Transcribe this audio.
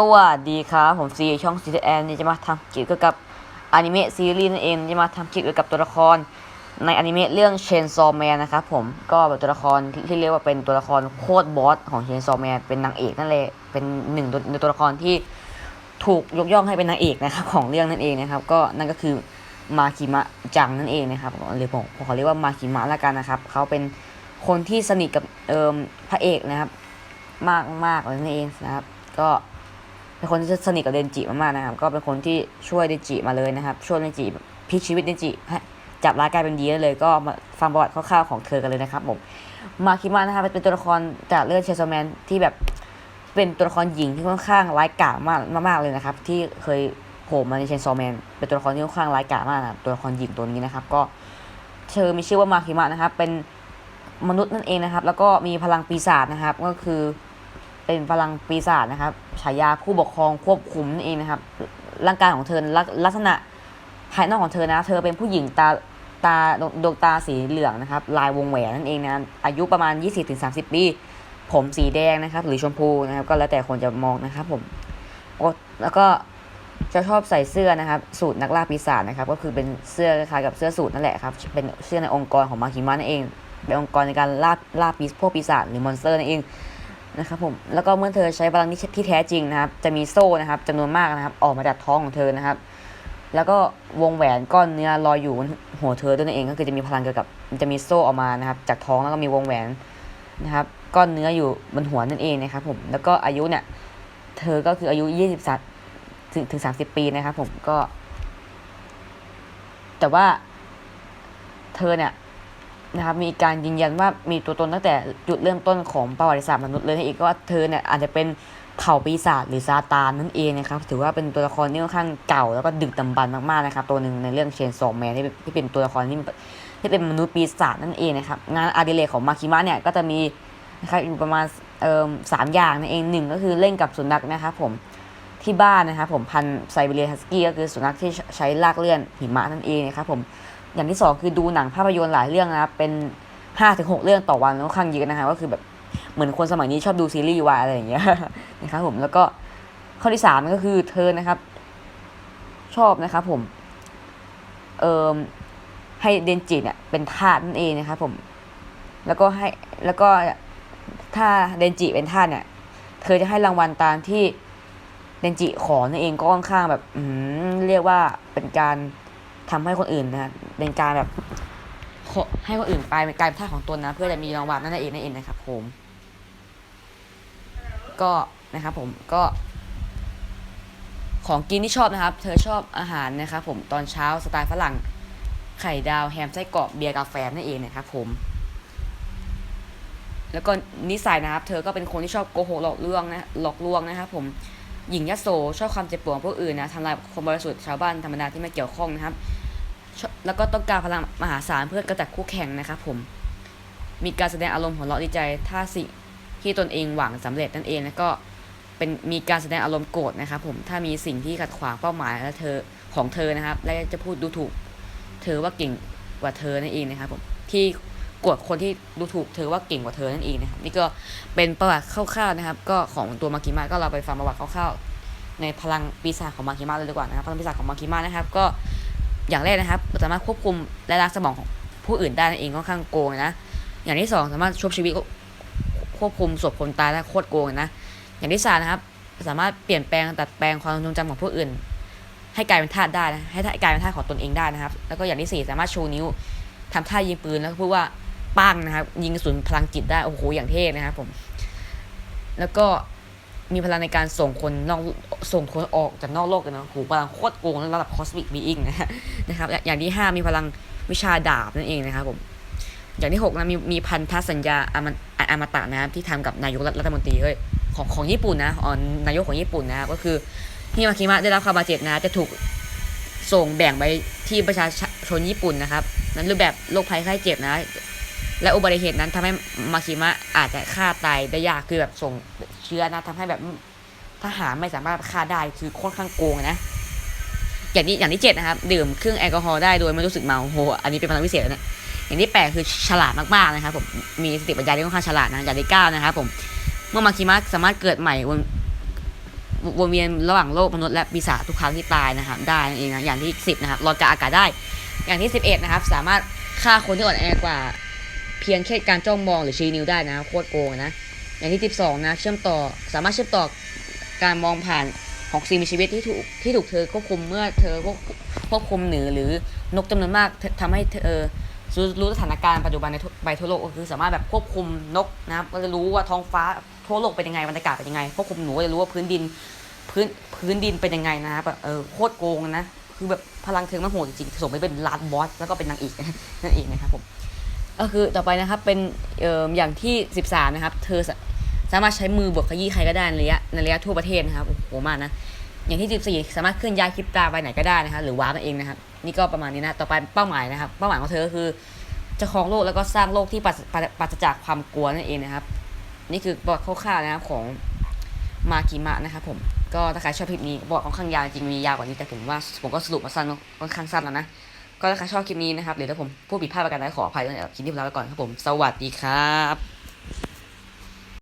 สวัสดีครับผมซีช่องซีแอนนี่จะมาทำเกี่ยวกับอนิเมะซีรีส์นั่นเองจะมาทำเกี่ยวกับตัวละคร ในอนิเมะเรื่องเชนซอแมนนะครับผมก็เป็นตัวละครที่เรียกว่าเป็นตัวละครโคตรบอสของเชนซอแมนเป็นนางเอกนั่นแหละเป็นหนึ่งในตัวละครที่ถูกยกย่องให้เป็นนางเอกนะครับของเรื่องนั่นเองนะครับ ก็นั่นก็คือมาคิมะจังนั่นเองนะครับหรือผมผมขอเรียกว่ามาคิมะละกันนะครับเขาเป็นคนที่สนิทกับเอิมพระเอกนะครับ มากมากเลยนั่นเองนะครับ ก็ เป็นคนที่สนิทกับเดนจิมากๆนะครับ ก็เป็นคนที่ช่วยเดนจิมาเลยนะครับ ช่วยเดนจิพลิกชีวิตเดนจิจับร้ายกลายเป็นดีได้เลย ก็มาฟังประวัติคร่าวๆของเธอกันเลยนะครับผม มาคิมานะครับเป็นตัวละครจากเรื่องเชสแมนที่แบบเป็นตัวละครหญิงที่ค่อนข้างร้ายกาจมากมากๆเลยนะครับ ที่เคยโผล่มาในเชนซอแมนเป็นตัวละครที่ค่อนข้างร้ายกาจมากนะตัวละครหญิงตัวนี้นะครับ ก็เธอมีชื่อว่ามาคิมะนะครับ เป็นมนุษย์นั่นเองนะครับ แล้วก็มีพลังปีศาจนะครับ ก็คือ เป็นพลังปีศาจนะครับฉายาผู้ปกครองควบคุมนั่นเองนะครับ ร่างกายของเธอลักลักษณะภายนอกของเธอนะ เธอเป็นผู้หญิงตาตาดวงตาสีเหลืองนะครับ ลายวงแหวนนั่นเองนะอายุประมาณ 20-30 ปี ผมสีแดงนะครับ หรือชมพูนะครับ ก็แล้วแต่คนจะมองนะครับผมแล้วก็จะชอบใส่เสื้อนะครับ สูตรนักล่าปีศาจนะครับ ก็คือเป็นเสื้อคล้ายกับเสื้อสูตรนั่นแหละครับ เป็นเสื้อในองค์กรของมาคิมะนั่นเอง เป็นองค์กรในการล่าล่าปีพวกปีศาจหรือมอนสเตอร์นั่นเอง นะครับผมแล้วก็เมื่อเธอใช้พลังที่แท้จริงนะครับ จะมีโซ่นะครับจำนวนมากนะครับ ออกมาจากท้องของเธอนะครับ แล้วก็วงแหวนก้อนเนื้อลอยอยู่บนหัวเธอด้วยนั่นเองก็คือจะมีพลังเกี่ยวกับจะมีโซ่ออกมานะครับ จากท้องแล้วก็มีวงแหวนนะครับ ก้อนเนื้ออยู่บนหัวนั่นเองนะครับ ผมแล้วก็อายุเนี่ยเธอก็คืออายุยี่สิบสามถึงถึงสามสิบปีนะครับ ผมก็ แต่ว่า เธอเนี่ย นะครับมีการยืนยันว่ามีตัวตนตั้งแต่จุดเริ่มต้นของประวัติศาสตร์มนุษย์เลยอีกว่าเธอเนี่ยอาจจะเป็นเผ่าปีศาจหรือซาตานนั่นเองนะครับถือว่าเป็นตัวละครที่ค่อนข้างเก่าแล้วก็ดึกดำบรรพ์มากๆนะครับตัวหนึ่งในเรื่องเชนซอมแมนที่เป็นที่เป็นตัวละครที่ที่เป็นมนุษย์ปีศาจนั่นเองนะครับงานอดิเรกของมาคิมะเนี่ยก็จะมีนะครับอยู่ประมาณเอ่อสามอย่างนั่นเองหนึ่งก็คือเล่นกับสุนัขนะครับผมที่บ้านนะครับผมพันไซเบเรียฮัสกี้ก็คือสุนัขที่ใช้ลากเลื่อนหิมะนั่นเองนะครับผม อย่างที่สองคือดูหนังภาพยนตร์หลายเรื่องนะครับเป็นห้าถึงหกเรื่องต่อวันค่อนข้างเยอะนะฮะก็คือแบบเหมือนคนสมัยนี้ชอบดูซีรีส์วายอะไรอย่างเงี้ยนะครับผมแล้วก็ข้อที่สามก็คือเธอนะครับ ชอบนะครับผมเอ่อให้เดนจิเนี่ยเป็นทาสนั่นเองนะครับผมแล้วก็ให้แล้วก็ถ้าเดนจิเป็นทาสเนี่ย เธอจะให้รางวัลตามที่เดนจิขอนั่นเองก็ค่อนข้างแบบอืเรียกว่าเป็นการทำให้คนอื่นนะ เป็นการแบบให้คนอื่นไปเป็นการท่าของตนนะ เพื่อจะมีรางวัลนั่นเองนั่นเองนะครับผม ก็นะครับผมก็ของกินที่ชอบนะครับ เธอชอบอาหารนะครับผมตอนเช้าสไตล์ฝรั่งไข่ดาวแฮมไส้กรอกเบียร์กาแฟนั่นเองนะครับผม แล้วก็นิสัยนะครับ เธอก็เป็นคนที่ชอบโกหกหลอกลวงนะหลอกลวงนะครับ ผมหญิงยโสชอบความเจ็บปวดของผู้อื่นนะทำลายคนบริสุทธิ์ชาวบ้านธรรมดาที่ไม่เกี่ยวข้องนะครับ แล้วก็ต้องการพลังมหาศาลเพื่อกระจัดคู่แข่งนะครับผม มีการแสดงอารมณ์หัวเราะดีใจ ถ้าสิ่งที่ตนเองหวังสำเร็จนั่นเองแล้วก็เป็นมีการแสดงอารมณ์โกรธนะครับผมถ้ามีสิ่งที่ขัดขวางเป้าหมายและเธอของเธอนะครับ และจะพูดดูถูก เธอว่าเก่งกว่าเธอนั่นเองนะครับผมที่โกรธคนที่ดูถูกเธอว่าเก่งกว่าเธอนั่นเองนะครับนี่ก็เป็นประวัติคร่าวๆนะครับ ก็ของตัวมากิมะก็เราไปฟังประวัติคร่าวๆในพลังปีศาจของมาคิมาเลยดีกว่านะครับพลังปีศาจของมาคิมานะครับ ก็ อย่างแรกนะครับสามารถควบคุมและล้างสมองของผู้อื่นได้นั่นเองค่อนข้างโกงนะ อย่างที่สองสามารถชุบชีวิตควบคุมศพคนตายได้โคตรโกงนะ อย่างที่สามนะครับ สามารถเปลี่ยนแปลงตัดแปลงความทรงจำของผู้อื่น ให้กลายเป็นธาตุได้นะให้กลายเป็นธาตุของตนเองได้นะครับ แล้วก็อย่างที่สี่สามารถชูนิ้วทำท่ายิงปืนแล้วพูดว่าปังนะครับ ยิงกระสุนพลังจิตได้โอ้โหอย่างเท่นะครับผม แล้วก็ มีพลังในการส่งคนนอกส่งคนออกจากนอกโลกเลยนะโหพลังโคตรโกงระดับคอสมิกบีอิงนะฮะนะครับอย่างที่ห้ามีพลังวิชาดาบนั่นเองนะครับผมอย่างที่หกนะมีมีพันธสัญญาอมอมตะนะครับที่ทำกับนายกรัฐมนตรีเฮ้ยของของญี่ปุ่นนะอ๋อนายกของญี่ปุ่นนะก็คือฮิมาคิมะได้รับความบาดเจ็บนะจะถูกส่งแบ่งไปที่ประชาชนญี่ปุ่นนะครับ นั้นรูปแบบโรคภัยไข้เจ็บนะ และอุบัติเหตุนั้นทำให้มาคิมะอาจจะฆ่าตายได้ยากคือแบบส่ง เชื้อนะทำให้แบบทหารไม่สามารถฆ่าได้คือค่อนข้างโกงนะอย่างนี้อย่างที่เจ็ดนะครับ ดื่มเครื่องแอลกอฮอล์ได้โดยไม่รู้สึกเมาโหอันนี้เป็นพลังพิเศษนะอย่างที่แปดคือฉลาดมากๆนะครับผมมีสติปัญญาที่ค่อนข้างฉลาดนะอย่างที่เก้านะครับผมเมื่อมาคิมะสามารถเกิดใหม่บนวนเวียนระหว่างโลกมนุษย์และปีศาจทุกครั้งที่ตายนะครับได้นั่นเองนะอย่างที่สิบนะครับลอยกลางอากาศได้ อย่างที่สิบเอ็ดนะครับ สามารถฆ่าคนที่อ่อนแอกว่า เพียงแค่การจ้องมองหรือชี้นิ้วได้นะโคตรโกงนะ อย่างที่สิบสองนะ เชื่อมต่อสามารถเชื่อมต่อการมองผ่านของสิ่งมีชีวิตที่ถูกที่ถูกเธอควบคุมเมื่อเธอควบควบคุมหนือหรือนกจำนวนมากทำให้เธอรู้สถานการณ์ปัจจุบันในทั่วไปทั่วโลกก็คือสามารถแบบควบคุมนกนะครับก็จะรู้ว่าท้องฟ้าทั่วโลกเป็นยังไงบรรยากาศเป็นยังไงควบคุมหนูจะรู้ว่าพื้นดินพื้นพื้นดินเป็นยังไงนะครับเออโคตรโกงนะคือแบบพลังเธอมันโหดจริงๆส่งไปเป็นลาดบอสแล้วก็เป็นนางเอกนั่นเองนะครับผม ก็คือต่อไปนะครับเป็นเอ่ออย่างที่ 13 นะครับ เธอสามารถใช้มือบดขยี้ใครก็ได้ในระยะในระยะทั่วประเทศนะครับโอ้โหมากนะอย่างที่ 14 สามารถเคลื่อนย้ายคลิปตาไปไหนก็ได้นะครับหรือวาร์ปนั่นเองนะครับนี่ก็ประมาณนี้นะต่อไปเป้าหมายนะครับ เป้าหมายของเธอก็คือจะครองโลกแล้วก็สร้างโลกที่ปราศจากความกลัวนั่นเองนะครับ นี่คือประวัติคร่าวๆนะครับของมากิมะนะครับผมก็ถ้าใครชอบคลิปนี้บอกค่อนข้างยาวจริงมียาวกว่านี้แต่ผมว่าผมก็สรุปมาสั้นค่อนข้างสั้นแล้วนะ ก็ถ้าใครชอบคลิปนี้นะครับหรือถ้าผมพูดผิดพลาดประการใดขออภัยด้วยนะครับคลิปนี้ผมลาไปก่อนครับผม สวัสดีครับ